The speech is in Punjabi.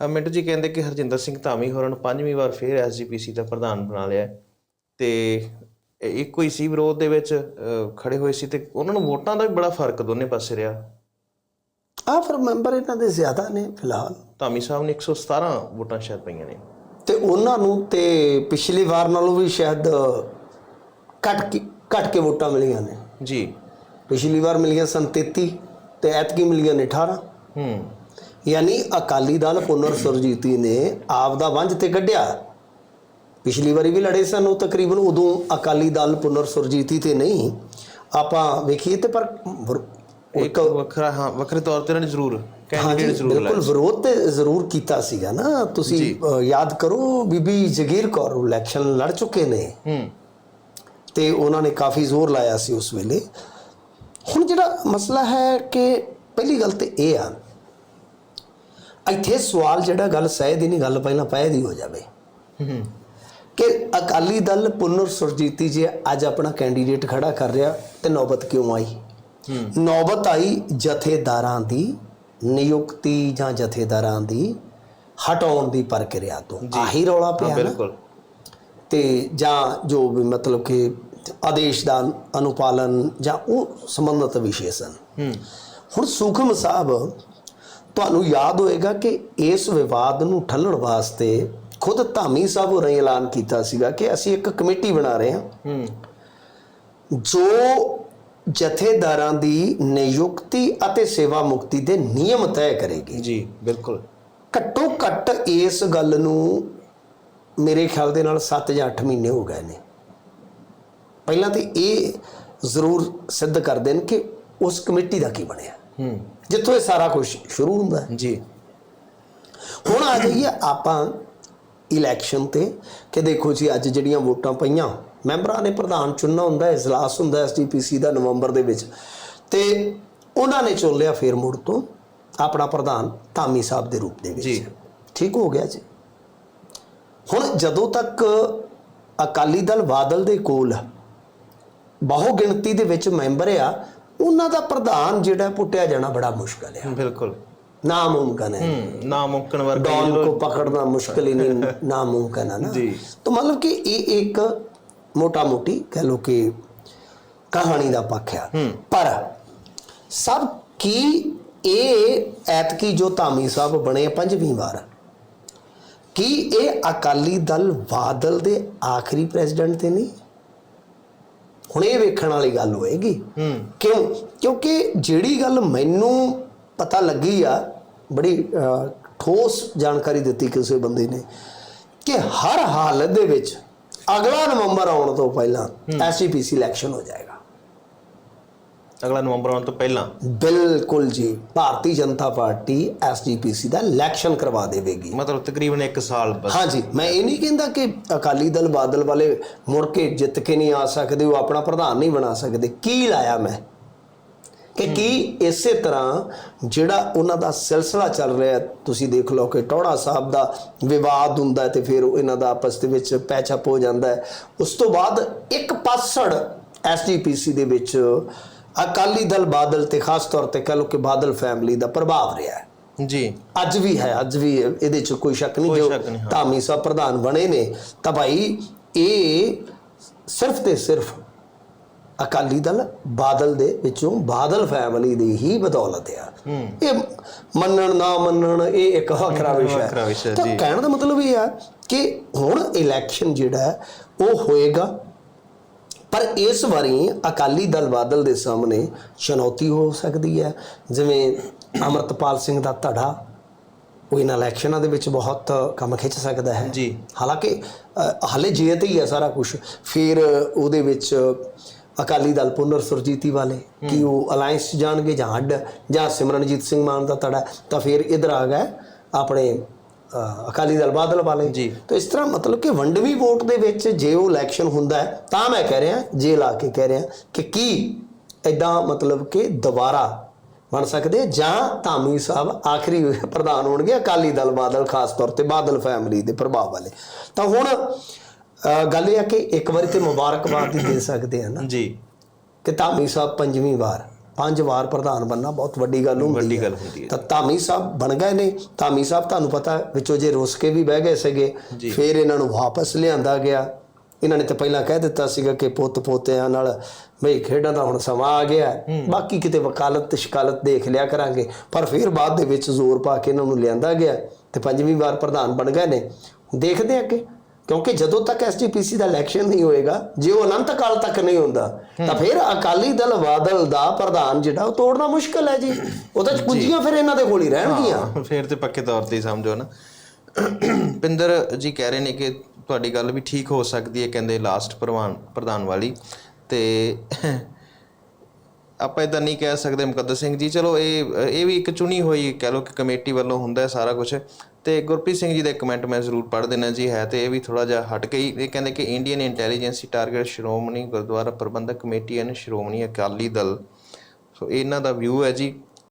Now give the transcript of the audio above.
ਮਿੰਟੂ ਜੀ ਕਹਿੰਦੇ ਕਿ ਹਰਜਿੰਦਰ ਸਿੰਘ ਧਾਮੀ ਹੋਰਾਂ ਨੂੰ ਪੰਜਵੀਂ ਵਾਰ ਫੇਰ ਐਸਜੀਪੀਸੀ ਦਾ ਪ੍ਰਧਾਨ ਬਣਾ ਲਿਆ ਤੇ ਇੱਕੋ ਹੀ ਸੀ ਵਿਰੋਧ ਦੇ ਵਿੱਚ ਖੜੇ ਹੋਏ ਸੀ ਤੇ ਉਹਨਾਂ ਨੂੰ ਵੋਟਾਂ ਦਾ ਵੀ ਬੜਾ ਫ਼ਰਕ ਦੋਨੇ ਪਾਸੇ ਰਿਹਾ। ਆ ਫਿਰ ਮੈਂਬਰ ਇਹਨਾਂ ਦੇ ਜ਼ਿਆਦਾ ਨੇ ਫਿਲਹਾਲ। ਧਾਮੀ ਸਾਹਿਬ ਨੇ 117 ਵੋਟਾਂ ਸ਼ਾਇਦ ਪਈਆਂ ਨੇ। ਤੇ ਉਹਨਾਂ ਨੂੰ ਤੇ ਪਿਛਲੀ ਵਾਰ ਨਾਲੋਂ ਵੀ ਸ਼ਾਇਦ ਘੱਟ ਕੇ ਘੱਟ ਕੇ ਵੋਟਾਂ ਮਿਲੀਆਂ ਨੇ। ਜੀ। ਪਿਛਲੀ ਵਾਰ ਮਿਲੀਆਂ ਸਨ 33 ਤੇ ਐਤਕੀ ਮਿਲੀਆਂ ਨੇ 18 ਹੂੰ। ਯਾਨੀ ਅਕਾਲੀ ਦਲ ਪੁਨਰ ਸੁਰਜੀਤੀ ਨੇ ਆਪ ਦਾ ਵੰਜ ਤੇ ਕੱਢਿਆ। ਪਿਛਲੀ ਵਾਰੀ ਵੀ ਲੜੇ ਸਨ ਉਹ ਤਕਰੀਬਨ ਉਦੋਂ ਅਕਾਲੀ ਦਲ ਪੁਨਰ ਸੁਰਜੀਤੀ ਤੇ ਨਹੀਂ। ਆਪਾਂ ਵੇਖੀਏ ਤੇ ਪਰ ਇੱਕ ਵੱਖਰਾ ਹਾਂ ਵੱਖਰੇ ਤੌਰ ਤੇ ਉਹਨਾਂ ਨੇ ਜ਼ਰੂਰ ਕੈਂਡੀਡੇਟ ਜ਼ਰੂਰ ਬਿਲਕੁਲ ਵਿਰੋਧ ਤੇ ਜ਼ਰੂਰ ਕੀਤਾ ਸੀਗਾ ਨਾ। ਤੁਸੀਂ ਯਾਦ ਕਰੋ ਬੀਬੀ ਜਗੀਰ ਕੌਰ ਇਲੈਕਸ਼ਨ ਲੜ ਚੁੱਕੇ ਨੇ। ਹੂੰ। ਤੇ ਉਹਨਾਂ ਨੇ ਕਾਫੀ ਜ਼ੋਰ ਲਾਇਆ ਸੀ ਉਸ ਵੇਲੇ। ਹੁਣ ਜਿਹੜਾ ਮਸਲਾ ਹੈ ਕਿ ਪਹਿਲੀ ਗੱਲ ਤੇ ਇਹ ਆ ਇੱਥੇ ਸਵਾਲ ਜਿਹੜਾ ਗੱਲ ਸਹਿ ਦੀ ਨਹੀਂ ਗੱਲ ਪਹਿਲਾਂ ਪੈ ਦੀ ਹੋ ਜਾਵੇ। ਕਿ ਅਕਾਲੀ ਦਲ ਪੁਨਰ ਸੁਰਜੀਤੀ ਜੇ ਅੱਜ ਆਪਣਾ ਕੈਂਡੀਡੇਟ ਖੜਾ ਕਰ ਰਿਹਾ ਤੇ ਨੌਬਤ ਕਿਉਂ ਆਈ? ਨੌਬਤ ਆਈ ਜਥੇਦਾਰਾਂ ਦੀ ਨਿਯੁਕਤੀ ਜਾਂ ਜਥੇਦਾਰਾਂ ਦੀ ਹਟਾਉਣ ਦੀ ਪ੍ਰਕਿਰਿਆ ਤੋਂ। ਆਹੀ ਰੌਲਾ ਪਿਆ ਬਿਲਕੁਲ। ਤੇ ਜਾਂ ਜੋ ਵੀ ਮਤਲਬ ਕਿ ਆਦੇਸ਼ ਦਾ ਅਨੁਪਾਲਨ ਜਾਂ ਉਹ ਸੰਬੰਧਿਤ ਵਿਸ਼ੇ ਸਨ ਹੁਣ ਸੁਖਮ ਸਾਹਿਬ ਤੁਹਾਨੂੰ ਯਾਦ ਹੋਏਗਾ ਕਿ ਇਸ ਵਿਵਾਦ ਨੂੰ ਠੱਲਣ ਵਾਸਤੇ ਖੁਦ ਧਾਮੀ ਸਾਹਿਬ ਹੋਰਾਂ ਨੇ ਐਲਾਨ ਕੀਤਾ ਸੀਗਾ ਕਿ ਅਸੀਂ ਇੱਕ ਕਮੇਟੀ ਬਣਾ ਰਹੇ ਹਾਂ। ਹੂੰ। ਜੋ ਜਥੇਦਾਰਾਂ ਦੀ ਨਿਯੁਕਤੀ ਅਤੇ ਸੇਵਾ ਮੁਕਤੀ ਦੇ ਨਿਯਮ ਤੈਅ ਕਰੇਗੀ। ਜੀ ਬਿਲਕੁਲ। ਘੱਟੋ ਘੱਟ ਇਸ ਗੱਲ ਨੂੰ ਮੇਰੇ ਖਿਆਲ ਦੇ ਨਾਲ 7 ਜਾਂ 8 ਮਹੀਨੇ ਹੋ ਗਏ ਨੇ। ਪਹਿਲਾਂ ਤੇ ਇਹ ਜ਼ਰੂਰ ਸਿੱਧ ਕਰ ਦੇਣ ਕਿ ਉਸ ਕਮੇਟੀ ਦਾ ਕੀ ਬਣਿਆ। ਹੂੰ। ਜਿੱਥੋਂ ਇਹ ਸਾਰਾ ਕੁਝ ਸ਼ੁਰੂ ਹੁੰਦਾ ਹੈ। ਜੀ। ਹੁਣ ਆ ਜਾਈਏ ਆਪਾਂ ਇਲੈਕਸ਼ਨ ਤੇ ਕਿ ਦੇਖੋ ਜੀ ਅੱਜ ਜਿਹੜੀਆਂ ਵੋਟਾਂ ਪਈਆਂ ਮੈਂਬਰਾਂ ਨੇ ਪ੍ਰਧਾਨ ਚੁਣਨਾ ਹੁੰਦਾ ਹੈ ਇਜਲਾਸ ਹੁੰਦਾ ਐਸਡੀਪੀਸੀ ਦਾ ਨਵੰਬਰ ਦੇ ਵਿੱਚ। ਤੇ ਉਹਨਾਂ ਨੇ ਚੁਣ ਲਿਆ ਫੇਰ ਮੁੜ ਤੋਂ ਆਪਣਾ ਪ੍ਰਧਾਨ ਧਾਮੀ ਸਾਹਿਬ ਦੇ ਰੂਪ ਦੇ ਵਿੱਚ। ਜੀ। ਠੀਕ ਹੋ ਗਿਆ ਜੀ। ਹੁਣ ਜਦੋਂ ਤੱਕ ਅਕਾਲੀ ਦਲ ਬਾਦਲ ਦੇ ਕੋਲ ਬਹੁ ਗਿਣਤੀ ਦੇ ਵਿੱਚ ਮੈਂਬਰ ਆ ਉਹਨਾਂ ਦਾ ਪ੍ਰਧਾਨ ਜਿਹੜਾ ਪੁੱਟਿਆ ਜਾਣਾ ਬੜਾ ਮੁਸ਼ਕਲ ਹੈ ਬਿਲਕੁਲ। ਨਾਮੁਮਕਨ ਹੈ। ਹੂੰ ਨਾਮੁਮਕਨ ਵਰਗਾ ਡੌਨ ਕੋ ਪਕੜਨਾ ਮੁਸ਼ਕਲ ਹੀ ਨਹੀਂ ਨਾਮੁਮਕਨ ਹੈ ਨਾ। ਜੀ। ਤਾਂ ਮਤਲਬ ਕਿ ਇਹ ਇੱਕ ਮੋਟਾ-ਮੋਟੀ ਕਹ ਲੋ ਕਿ ਕਹਾਣੀ ਦਾ ਪੱਖ ਆ। ਪਰ ਸਭ ਕੀ ਇਹ ਐਤਕੀ ਜੋ ਧਾਮੀ ਸਾਹਿਬ ਬਣੇ ਪੰਜਵੀਂ ਵਾਰ ਕੀ ਇਹ ਅਕਾਲੀ ਦਲ ਬਾਦਲ ਦੇ ਆਖਰੀ ਪ੍ਰੈਜ਼ੀਡੈਂਟ ਤੇ ਨਹੀਂ? ਹੁਣ ਇਹ ਵੇਖਣ ਵਾਲੀ ਗੱਲ ਹੋਏਗੀ। ਕਿਉਂ? ਕਿਉਂਕਿ ਜਿਹੜੀ ਗੱਲ ਮੈਨੂੰ ਪਤਾ ਲੱਗੀ ਆ ਬੜੀ ਠੋਸ ਜਾਣਕਾਰੀ ਦਿੱਤੀ ਕਿਸੇ ਬੰਦੇ ਨੇ ਕਿ ਹਰ ਹਾਲਤ ਦੇ ਵਿੱਚ ਅਗਲਾ ਨਵੰਬਰ ਆਉਣ ਤੋਂ ਪਹਿਲਾਂ ਐਸਜੀਪੀਸੀ ਇਲੈਕਸ਼ਨ ਹੋ ਜਾਏਗਾ। ਅਗਲਾ ਨਵੰਬਰ ਆਉਣ ਤੋਂ ਪਹਿਲਾਂ ਬਿਲਕੁਲ ਜੀ ਭਾਰਤੀ ਜਨਤਾ ਪਾਰਟੀ ਐਸਜੀਪੀਸੀ ਦਾ ਇਲੈਕਸ਼ਨ ਕਰਵਾ ਦੇਵੇਗੀ। ਮਤਲਬ ਤਕਰੀਬਨ 1 ਸਾਲ ਬਸ। ਹਾਂਜੀ ਮੈਂ ਇਹ ਨਹੀਂ ਕਹਿੰਦਾ ਕਿ ਅਕਾਲੀ ਦਲ ਬਾਦਲ ਵਾਲੇ ਮੁੜ ਕੇ ਜਿੱਤ ਕੇ ਨਹੀਂ ਆ ਸਕਦੇ ਉਹ ਆਪਣਾ ਪ੍ਰਧਾਨ ਨਹੀਂ ਬਣਾ ਸਕਦੇ। ਕੀ ਲਾਇਆ ਮੈਂ? ਕਿ ਕੀ ਇਸੇ ਤਰ੍ਹਾਂ ਜਿਹੜਾ ਉਹਨਾਂ ਦਾ ਸਿਲਸਿਲਾ ਚੱਲ ਰਿਹਾ ਤੁਸੀਂ ਦੇਖ ਲਓ ਕਿ ਟੌੜਾ ਸਾਹਿਬ ਦਾ ਵਿਵਾਦ ਹੁੰਦਾ ਤੇ ਫਿਰ ਉਹ ਇਹਨਾਂ ਦਾ ਆਪਸ ਦੇ ਵਿੱਚ ਪੈਚਅਪ ਹੋ ਜਾਂਦਾ ਹੈ। ਉਸ ਤੋਂ ਬਾਅਦ ਇੱਕ ਪਾਸੜ ਐਸਜੀਪੀਸੀ ਦੇ ਵਿੱਚ ਅਕਾਲੀ ਦਲ ਬਾਦਲ ਤੇ ਖਾਸ ਤੌਰ ਤੇ ਕਹ ਲਓ ਕਿ ਬਾਦਲ ਫੈਮਿਲੀ ਦਾ ਪ੍ਰਭਾਵ ਰਿਹਾ ਹੈ। ਜੀ। ਅੱਜ ਵੀ ਹੈ ਅੱਜ ਵੀ ਇਹਦੇ 'ਚ ਕੋਈ ਸ਼ੱਕ ਨਹੀਂ ਜੋ। ਧਾਮੀ ਸਾਹਿਬ ਪ੍ਰਧਾਨ ਬਣੇ ਨੇ। ਤਾਂ ਭਾਈ ਇਹ ਸਿਰਫ ਤੇ ਸਿਰਫ ਅਕਾਲੀ ਦਲ ਬਾਦਲ ਦੇ ਵਿੱਚੋਂ ਬਾਦਲ ਫੈਮਿਲੀ ਦੀ ਹੀ ਬਦੌਲਤ ਆ। ਇਹ ਮੰਨਣ ਨਾ ਮੰਨਣ ਇਹ ਇੱਕ ਵੱਖਰਾ ਵਿਸ਼ਾ ਹੈ। ਤਾਂ। ਕਹਿਣ ਦਾ ਮਤਲਬ ਇਹ ਆ ਕਿ ਹੁਣ ਇਲੈਕਸ਼ਨ ਜਿਹੜਾ ਉਹ ਹੋਏਗਾ ਪਰ ਇਸ ਵਾਰੀ ਅਕਾਲੀ ਦਲ ਬਾਦਲ ਦੇ ਸਾਹਮਣੇ ਚੁਣੌਤੀ ਹੋ ਸਕਦੀ ਹੈ। ਜਿਵੇਂ ਅਮਰਤਪਾਲ ਸਿੰਘ ਦਾ ਧੜਾ ਉਹ ਇਹਨਾਂ ਇਲੈਕਸ਼ਨਾਂ ਦੇ ਵਿੱਚ ਬਹੁਤ ਕੰਮ ਖਿੱਚ ਸਕਦਾ ਹੈ। ਜੀ। ਹਾਲਾਂਕਿ ਹਾਲੇ ਜੇਤ ਹੀ ਹੈ ਸਾਰਾ ਕੁਝ ਫਿਰ ਉਹਦੇ ਵਿੱਚ ਅਕਾਲੀ ਦਲ ਪੁਨਰ ਸੁਰਜੀਤੀ ਵਾਲੇ ਕਿ ਉਹ ਅਲਾਈਅੰਸ ਜਾਣਗੇ ਜਾਂ ਅੱਡ ਜਾਂ ਸਿਮਰਨਜੀਤ ਸਿੰਘ ਮਾਨ ਦਾ ਧੜਾ ਤਾਂ ਫਿਰ ਇਧਰ ਆ ਗਏ ਆਪਣੇ ਅਕਾਲੀ ਦਲ ਬਾਦਲ ਵਾਲੇ। ਜੀ। ਤਾਂ ਇਸ ਤਰ੍ਹਾਂ ਮਤਲਬ ਕਿ ਵੰਡਵੀਂ ਵੋਟ ਦੇ ਵਿੱਚ ਜੇ ਉਹ ਇਲੈਕਸ਼ਨ ਹੁੰਦਾ ਹੈ ਤਾਂ ਮੈਂ ਕਹਿ ਰਿਹਾ ਜੇ ਲਾ ਕੇ ਕਹਿ ਰਿਹਾ ਕਿ ਕੀ ਐਦਾਂ ਮਤਲਬ ਕਿ ਦੁਬਾਰਾ ਬਣ ਸਕਦੇ ਆ ਜਾਂ ਧਾਮੀ ਸਾਹਿਬ ਆਖਰੀ ਪ੍ਰਧਾਨ ਹੋਣਗੇ ਅਕਾਲੀ ਦਲ ਬਾਦਲ ਖਾਸ ਤੌਰ ਤੇ ਬਾਦਲ ਫੈਮਿਲੀ ਦੇ ਪ੍ਰਭਾਵ ਵਾਲੇ। ਤਾਂ ਹੁਣ ਗੱਲ ਇਹ ਹੈ ਕਿ ਇੱਕ ਵਾਰੀ ਤੇ ਮੁਬਾਰਕਬਾਦ ਹੀ ਦੇ ਸਕਦੇ ਆ ਨਾ। ਜੀ। ਕਿ ਧਾਮੀ ਸਾਹਿਬ ਪੰਜਵੀਂ ਵਾਰ ਪੰਜ ਵਾਰ ਪ੍ਰਧਾਨ ਬੰਨਾ ਬਹੁਤ ਵੱਡੀ ਗੱਲ ਹੁੰਦੀ ਵੱਡੀ ਹੈ। ਗੱਲ ਹੁੰਦੀ ਹੈ। ਤਾਂ ਧਾਮੀ ਸਾਹਿਬ ਬਣ ਗਏ ਨੇ। ਧਾਮੀ ਸਾਹਿਬ ਤੁਹਾਨੂੰ ਪਤਾ ਵਿੱਚੋਂ ਜੇ ਰੁੱਸ ਕੇ ਵੀ ਬਹਿ ਗਏ ਸੀਗੇ ਫਿਰ ਇਹਨਾਂ ਨੂੰ ਵਾਪਸ ਲਿਆਂਦਾ ਗਿਆ। ਇਹਨਾਂ ਨੇ ਤਾਂ ਪਹਿਲਾਂ ਕਹਿ ਦਿੱਤਾ ਸੀਗਾ ਕਿ ਪੁੱਤ ਪੋਤਿਆਂ ਨਾਲ ਬਈ ਖੇਡਾਂ ਦਾ ਹੁਣ ਸਮਾਂ ਆ ਗਿਆ। ਬਾਕੀ ਕਿਤੇ ਵਕਾਲਤ ਤੇ ਸ਼ਿਕਾਲਤ ਦੇਖ ਲਿਆ ਕਰਾਂਗੇ। ਪਰ ਫਿਰ ਬਾਅਦ ਦੇ ਵਿੱਚ ਜ਼ੋਰ ਪਾ ਕੇ ਇਹਨਾਂ ਨੂੰ ਲਿਆਂਦਾ ਗਿਆ ਤੇ ਪੰਜਵੀਂ ਵਾਰ ਪ੍ਰਧਾਨ ਬਣ ਗਏ ਨੇ। ਦੇਖਦੇ ਅੱਗੇ। ਕਿਉਂਕਿ ਜਦੋਂ ਤੱਕ ਐਸਜੀਪੀਸੀ ਦਾ ਇਲੈਕਸ਼ਨ ਨਹੀਂ ਹੋਏਗਾ ਜੇ ਉਹ ਅਨੰਤ ਕਾਲ ਤੱਕ ਨਹੀਂ ਹੁੰਦਾ ਤਾਂ ਫਿਰ ਅਕਾਲੀ ਦਲ ਬਾਦਲ ਦਾ ਪ੍ਰਧਾਨ ਜਿਹੜਾ ਉਹ ਤੋੜਨਾ ਮੁਸ਼ਕਲ ਹੈ ਜੀ। ਉਹਦੇ ਚ ਕੁੰਜੀਆਂ ਫਿਰ ਇਹਨਾਂ ਦੇ ਕੋਲ ਹੀ ਰਹਿਣਗੀਆਂ। ਫਿਰ ਤੇ ਪੱਕੇ ਤੌਰ ਤੇ ਸਮਝੋ ਨਾ। ਪਿੰਦਰ ਜੀ ਕਹਿ ਰਹੇ ਨੇ ਕਿ ਤੁਹਾਡੀ ਗੱਲ ਵੀ ਠੀਕ ਹੋ ਸਕਦੀ ਹੈ ਕਹਿੰਦੇ ਲਾਸਟ ਪ੍ਰਧਾਨ ਪ੍ਰਧਾਨ ਵਾਲੀ। ਤੇ ਆਪਾਂ ਇਦਾਂ ਨਹੀਂ ਕਹਿ ਸਕਦੇ ਮੁਕੱਦਰ ਸਿੰਘ ਜੀ। ਚਲੋ ਇਹ ਇਹ ਵੀ ਇੱਕ ਚੁਣੀ ਹੋਈ ਕਹਿ ਲਓ ਕਿ ਕਮੇਟੀ ਵੱਲੋਂ ਹੁੰਦਾ ਹੈ ਸਾਰਾ ਕੁਝ ਤੇ ਗੁਰਪ੍ਰੀਤ ਸਿੰਘ ਜੀ ਦਾ ਇੱਕ ਕਮੈਂਟ ਮੈਂ ਜ਼ਰੂਰ ਪੜ੍ਹ ਦੇਣਾ ਜੀ, ਹੈ ਤੇ ਇਹ ਵੀ ਥੋੜਾ ਜਿਹਾ ਹਟ ਗਈ ਇਹ ਕਹਿੰਦੇ ਕਿ Indian intelligence target Shiromani Gurdwara Prabandhak committee and Shiromani Akali Dal so ਇਹਨਾਂ ਦਾ ਵਿਊ ਹੈ ਜੀ